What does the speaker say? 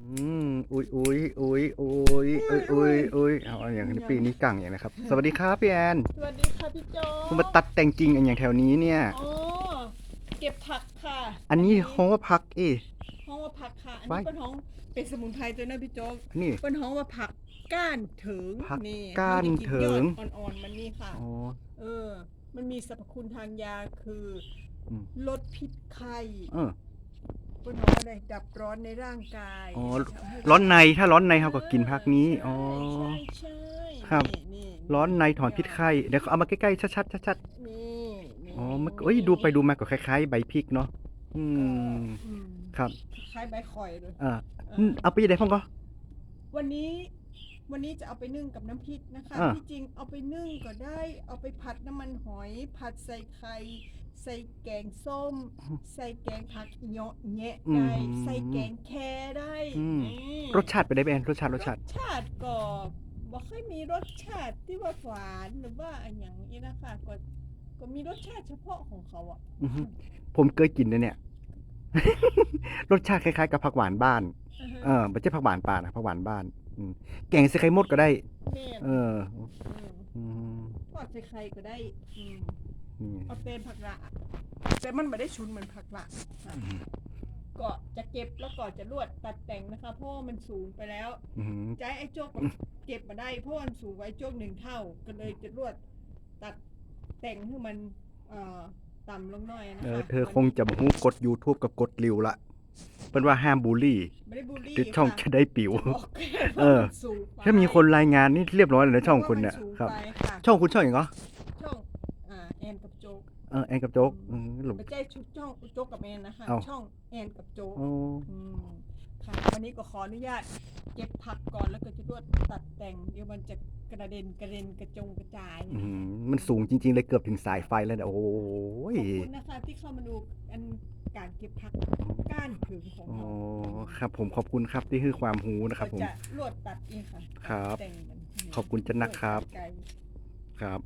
อืมอุ้ยอุ้ยอุ้ยอุ้ยอุ้ยอุ้ยอุ้ยเอาอย่างนี้ปีนี้กังอย่างนะครับ สวัสดีครับพี่แอนสวัสดีค่ะพี่โจคุณมาตัดแต่งจริงอันอย่างแถวนี้เนี่ย อ๋อ เก็บผักค่ะ อันนี้ห้องว่าพักเอ้ห้องว่าผักค่ะ อันไว้นี้เป็นห้องเป็นสมุนไพรตัวนะพี่โจอันนี้เป็นห้องว่าผักก้านเถิงผักนี่ก้านเถิงมันจะกินยอดอ่อนๆมันนี่ค่ะอ๋อเออ มันมีสรรพคุณทางยาคืออืมลดพิษไข้ เออเป็นห้องอะไรดับร้อนในร่างกายอ๋อทำให้ร้อนในถ้าร้อนในเขาก็กินพักนี้ อ๋อ ใช่ใช่ครับ นี่นี่ร้อนในถอนพิษไข้เดี๋ยวเอามาใกล้ๆชัดๆชัดนี่นี่ๆอ๋อมันเอ้ยดูไปดูมาก็คล้ายๆ ใบพริกเนาะอืมอืมครับคล้ายใบข่อยเลยอ่าอืมเอาไปยังไงพ่องก็ วันนี้วันนี้จะเอาไปนึ่งกับน้ำพริกนะคะอ่า ที่จริงเอาไปนึ่งก็ได้ เอาไปผัดน้ำมันหอย ผัดใส่ไข่ ใส่แกงส้ม ใส่แกงผักเหยาะแงะได้ใส่แกงแคได้อืมนี่รสชาติไปได้พี่แอนรสชาติรสชาติ ชาติก็บ่ค่อยมีรสชาติที่ว่าหวานหรือว่าอนอย่างนี้นะคะก็ก็มีรสชาติเฉพาะของเขาอะอือฮึผมเคยกินนะเนี่ย รสชาติคล้ายๆกับผักหวานบ้าน อือฮึเออไม่ใช่ผักหวานป่านะผักหวานบ้านอืมแกงใส่ไข่มดก็ได้ แม่นเออมอืมทอดใส่ไข่ก็ได้อืม นี่เอาเป็นผักละแต่มันไม่ได้ชุนเหมือนผักละค่ะอืมก็จะเก็บแล้วก็จะลวดตัดแต่งนะคะ เพราะว่ามันสูงไปแล้ว อืมจะให้ไอ้โจกเก็บมาได้เพราะว่ามันสูงกว่าไอ้โจกหนึ่งเท่า ก็เลยจะลวดตัดแต่งให้มันเอ่อต่ำลงหน่อยนะเอคะอเธอคงจะมาหูกด YouTube กับกดริวละเป็นว่าห้ามบูลลี่ไม่ได้บูลลี่เดี๋ยวช่องค่ะจะได้ปิวจะบอกแค่ว่าเออมันสูงไปถ้ามีคนรายงานนี่เรียบร้อยเลยนะช่องคุณเนี่ยพาะว่ามัสูงครับไปค่ะ ช่องคุณช่องอย่างเหรอช่องอ่าแอน กับโจกเออแอนกับโจ๊กอืมหลงไม่ใช่ชุดช่องโจกกับแอนนะคะเอ้า ช่องแอนกับโจกอ๋ออืมค่ะ วันนี้ก็ขออนุญาตเก็บผักก่อนแล้วก็จะรวดตัดแต่งเดี๋ยวมันจะกระเด็นกระเด็นกระจงกระจายอืมมันสูงจริง ๆ เลยเกือบถึงสายไฟแล้วเนี่ยโอ้ยขอบคุณนะคะที่เข้ามาดูอันการเก็บผักก้านถึงของอ๋อเราครับ ผมขอบคุณครับที่ให้ความรู้นะครับ ผมก็จะรวดตัดเองค่ะครับแต่งมันขอบคุณจันนะครับ ไกล ครับ